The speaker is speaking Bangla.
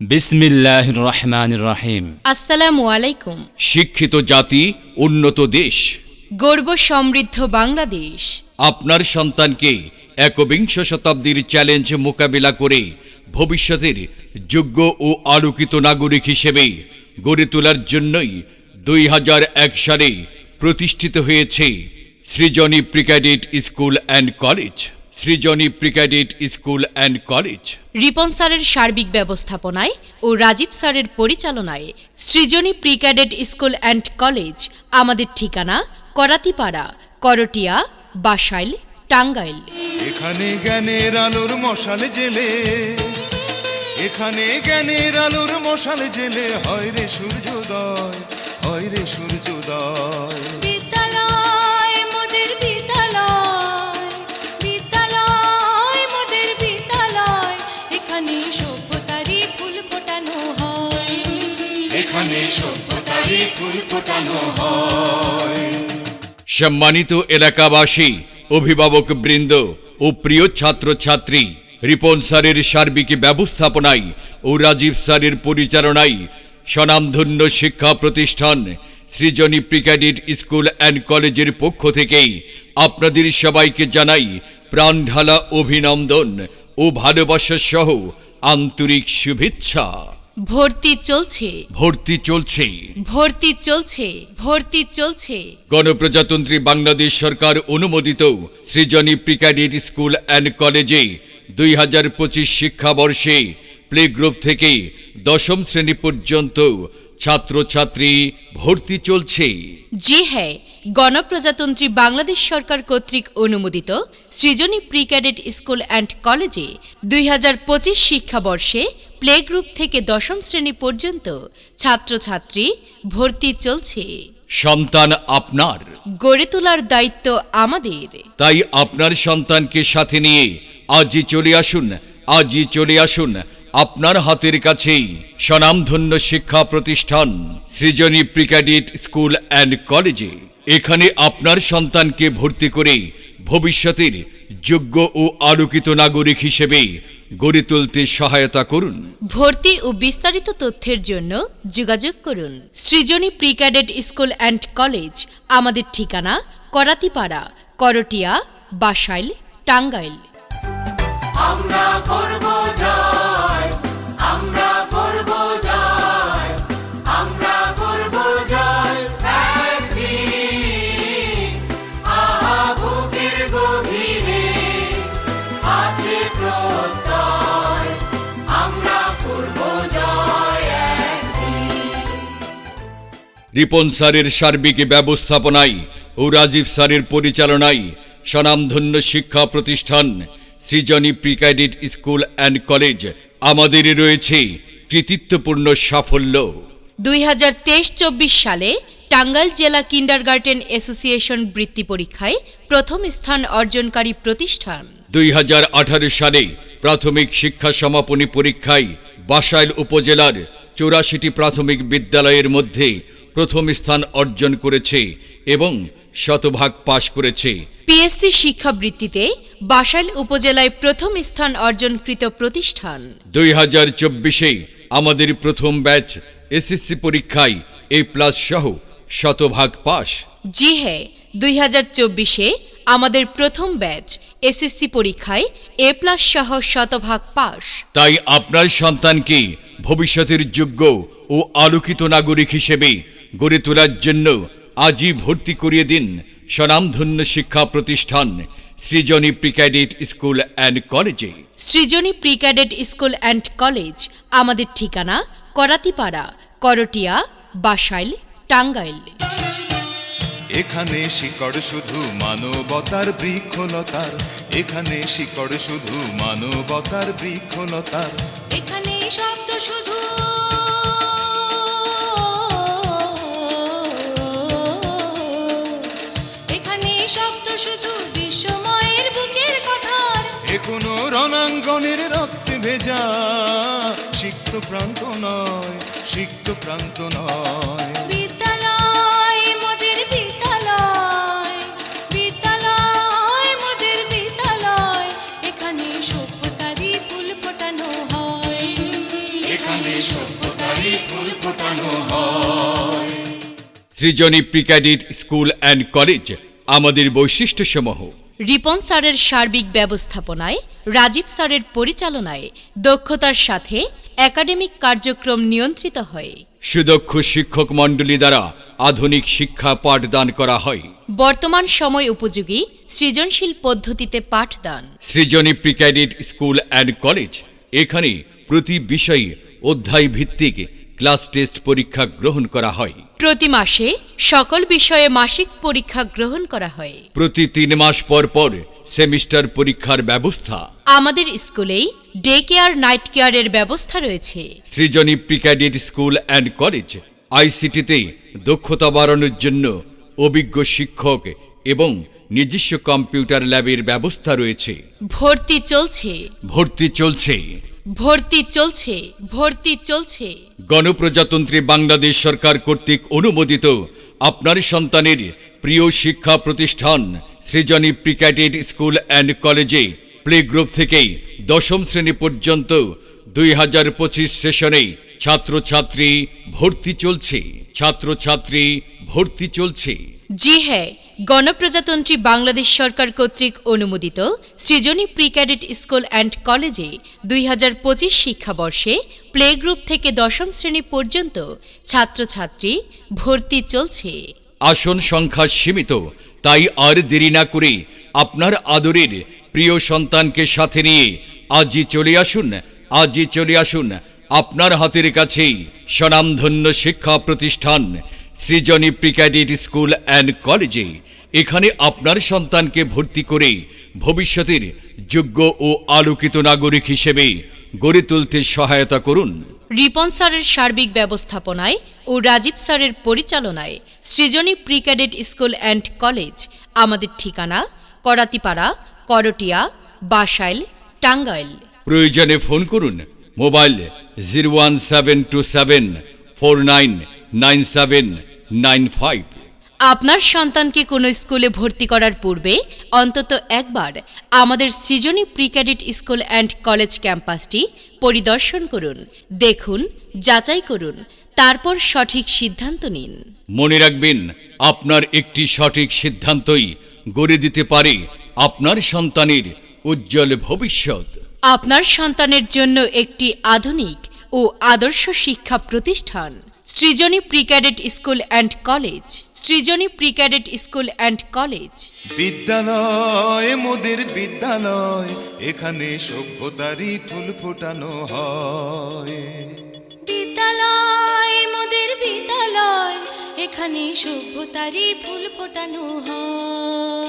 বিসমিল্লাহ রহমান রহিম আসসালামু আলাইকুম। শিক্ষিত জাতি উন্নত দেশ। গর্ব সমৃদ্ধ বাংলাদেশ। আপনার সন্তানকে একবিংশ শতাব্দীর চ্যালেঞ্জ মোকাবিলা করে ভবিষ্যতের যোগ্য ও আলোকিত নাগরিক হিসেবে গড়ে তোলার জন্যই দুই হাজার এক সালে প্রতিষ্ঠিত হয়েছে Srijoni pre cadet school and college. Srijani pre cadet school and college. Ripon স্যারের সার্বিক ব্যবস্থাপনায় ও রাজীব স্যারের পরিচালনায় Srijani pre cadet school and college আমাদের ঠিকানা করাতিপাড়া করটিয়া বাসাইল টাঙ্গাইল। এখানে জ্ঞানের আলোর মশাল জেলে এখানে জ্ঞানের আলোর মশাল জেলে হয় রে সূর্যোদয় হয় রে সূর্যোদয়। সম্মানিত এলাকাবাসী, অভিভাবক বৃন্দ ও প্রিয় ছাত্রছাত্রী, রিপন স্যারের সার্বিক ব্যবস্থাপনায় ও রাজীব স্যারের পরিচালনায় স্বনামধন্য শিক্ষা প্রতিষ্ঠান সৃজনী প্রিক্যাডেট স্কুল অ্যান্ড কলেজের পক্ষ থেকে আপনাদের সবাইকে জানাই প্রাণঢালা অভিনন্দন ও ভালোবাসা সহ আন্তরিক শুভেচ্ছা। ভর্তি চলছে। ভর্তি চলছে। ভর্তি চলছে ভর্তি চলছে। গণপ্রজাতন্ত্রী বাংলাদেশ সরকার অনুমোদিত সৃজনী প্রিক্যাডেট স্কুল অ্যান্ড কলেজে দুই হাজার পঁচিশ শিক্ষাবর্ষে প্লে গ্রুপ থেকে দশম শ্রেণি পর্যন্ত ছাত্রছাত্রী ভর্তি চলছে। জি হ্যাঁ গণপ্রজাতন্ত্রী বাংলাদেশ সরকার কর্তৃক অনুমোদিত Srijoni pre cadet school and কলেজে দুই হাজার পঁচিশ শিক্ষাবর্ষে প্লে গ্রুপ থেকে দশম শ্রেণি পর্যন্ত ছাত্রছাত্রী ভর্তি চলছে। সন্তান আপনার। গড়ে তোলার দায়িত্ব আমাদের। তাই আপনার সন্তানকে সাথে নিয়ে আজই চলে আসুন আজই চলে আসুন আপনার হাতের কাছেই স্বনামধন্য শিক্ষা প্রতিষ্ঠান সৃজনী প্রিক্যাডেট স্কুল অ্যান্ড কলেজে। এখানে আপনার সন্তানকে ভর্তি করে ভবিষ্যতের যোগ্য ও আলোকিত নাগরিক হিসেবে গড়ে তুলতে সহায়তা করুন। ভর্তি ও বিস্তারিত তথ্যের জন্য যোগাযোগ করুন। Srijani pre cadet school and college আমাদের ঠিকানা করাতিপাড়া করটিয়া বাসাইল টাঙ্গাইল। আমরা করব রিপন স্যারের সার্বিক ব্যবস্থাপনায় ও রাজীব স্যারের পরিচালনায় স্বনামধন্য শিক্ষা প্রতিষ্ঠান Srijoni pre cadet school and college আমাদের রয়েছে কৃতিত্বপূর্ণ সাফল্য। দুই হাজার তেইশ চব্বিশ সালে টাঙ্গাইল জেলা কিন্ডারগার্টেন অ্যাসোসিয়েশন বৃত্তি পরীক্ষায় প্রথম স্থান অর্জনকারী প্রতিষ্ঠান। দুই হাজার আঠারো সালে প্রাথমিক শিক্ষা সমাপনী পরীক্ষায় বাসাইল উপজেলার চৌরাশিটি প্রাথমিক বিদ্যালয়ের মধ্যে প্রথম স্থান অর্জন করেছে এবং শতভাগ পাশ করেছে। পিএসসি শিক্ষাবৃত্তিতে বাসাইল উপজেলায় প্রথম স্থান অর্জনকৃত প্রতিষ্ঠান। দুই হাজার চব্বিশে আমাদের প্রথম ব্যাচ এসএসসি পরীক্ষায় এ প্লাস সহ শতভাগ পাশ। জি হ্যাঁ দুই হাজার চব্বিশে আমাদের প্রথম ব্যাচ এসএসসি পরীক্ষায় এ প্লাস সহ শতভাগ পাশ। তাই আপনার সন্তানকে ভবিষ্যতের যোগ্য ও আলোকিত নাগরিক হিসেবে গড়ে তোলার জন্য আজই ভর্তি করিয়ে দিন স্বনামধন্য শিক্ষা প্রতিষ্ঠান সৃজনী প্রিক্যাডেট স্কুল অ্যান্ড কলেজে। Srijoni pre cadet school and college আমাদের ঠিকানা করাতিপাড়া করটিয়া বাসাইল টাঙ্গাইল। এখানে শিকড় শুধু মানবতার বৃক্ষলতার এখানে শিকড় শুধু মানবতার বৃক্ষলতার। এখানে শব্দ শুধু কোনো রণাঙ্গনের রক্তে ভেজা। সিক্ত প্রান্ত নয় সিক্ত প্রান্ত নয়। বিদ্যালয় মোদের বিদ্যালয় বিদ্যালয় মোদের বিদ্যালয় এখানে সভ্যতারই ফুল ফোটানো হয়। এখানে সভ্যতারই ফুল ফোটানো হয়। Srijoni pre cadet school and college আমাদের বৈশিষ্ট্যসমূহ। রিপন স্যারের সার্বিক ব্যবস্থাপনায় রাজীব স্যারের পরিচালনায় দক্ষতার সাথে একাডেমিক কার্যক্রম নিয়ন্ত্রিত হয়। সুদক্ষ শিক্ষক মণ্ডলী দ্বারা আধুনিক শিক্ষা পাঠদান করা হয়। বর্তমান সময় উপযোগী সৃজনশীল পদ্ধতিতে পাঠদান। Srijoni pre cadet school and college এখানে প্রতি বিষয়ে অধ্যায় ভিত্তিক ক্লাস টেস্ট পরীক্ষা গ্রহণ করা হয়। প্রতি মাসে সকল বিষয়ে মাসিক পরীক্ষা গ্রহণ করা হয়। প্রতি তিন মাস পর পর সেমিস্টার পরীক্ষার ব্যবস্থা। আমাদের স্কুলেই ডে কেয়ার নাইট কেয়ারের ব্যবস্থা রয়েছে। Srijani pre cadet school and college আইসিটিতে দক্ষতা বাড়ানোর জন্য অভিজ্ঞ শিক্ষক এবং নিজস্ব কম্পিউটার ল্যাবের ব্যবস্থা রয়েছে। ভর্তি চলছে। ভর্তি চলছে। ভর্তি চলছে ভর্তি চলছে। গণপ্রজাতন্ত্রী বাংলাদেশ সরকার কর্তৃক অনুমোদিত আপনার সন্তানের প্রিয় শিক্ষা প্রতিষ্ঠান Srijani pre cadet school and কলেজে প্লে গ্রুপ থেকে দশম শ্রেণি পর্যন্ত দুই হাজার পঁচিশ সেশনে ছাত্রছাত্রী ভর্তি চলছে ছাত্রছাত্রী ভর্তি চলছে। জি হ্যাঁ গণপ্রজাতন্ত্রী বাংলাদেশ সরকার কর্তৃক অনুমোদিত Srijoni pre cadet school and কলেজে দুই হাজার পঁচিশ শিক্ষাবর্ষে প্লে গ্রুপ থেকে দশম শ্রেণি পর্যন্ত ছাত্রছাত্রী ভর্তি চলছে। আসন সংখ্যা সীমিত, তাই আর দেরি না করে আপনার আদরের প্রিয় সন্তানকে সাথে নিয়ে আজই চলে আসুন, আজই চলে আসুন আপনার হাতের কাছেই স্বনামধন্য শিক্ষা প্রতিষ্ঠান সৃজনী প্রিক্যাডিট স্কুল অ্যান্ড কলেজে এখানে আপনার সন্তানকে ভর্তি করে ভবিষ্যতের যোগ্য ও আলোকিত নাগরিক হিসেবে গড়ে তুলতে সহায়তা করুন। রিপন স্যারের সার্বিক ব্যবস্থাপনায় ও রাজীব স্যারের পরিচালনায় Srijoni pre cadet school and college আমাদের ঠিকানা করাতিপাড়া করটিয়া বাসাইল টাঙ্গাইল। প্রয়োজনে ফোন করুন। Mobile zero one seven two seven four nine nine seven nine five. আপনার সন্তানকে কোনো স্কুলে ভর্তি করার পূর্বে অন্তত একবার আমাদের Srijani pre cadet school and college ক্যাম্পাসটি পরিদর্শন করুন দেখুন যাচাই করুন তারপর সঠিক সিদ্ধান্ত নিন। মনে রাখবেন আপনার একটি সঠিক সিদ্ধান্তই গড়ে দিতে পারে আপনার সন্তানের উজ্জ্বল ভবিষ্যৎ। আপনার সন্তানের জন্য একটি আধুনিক ও আদর্শ শিক্ষা প্রতিষ্ঠান Srijani pre cadet school and college Srijani pre cadet school and college. বিদ্যালয় মোদের বিদ্যালয় এখানে সভ্যতারই ফুল ফোটানো হয়। বিদ্যালয় মোদের বিদ্যালয় এখানে সভ্যতারই ফুল ফোটানো হয়।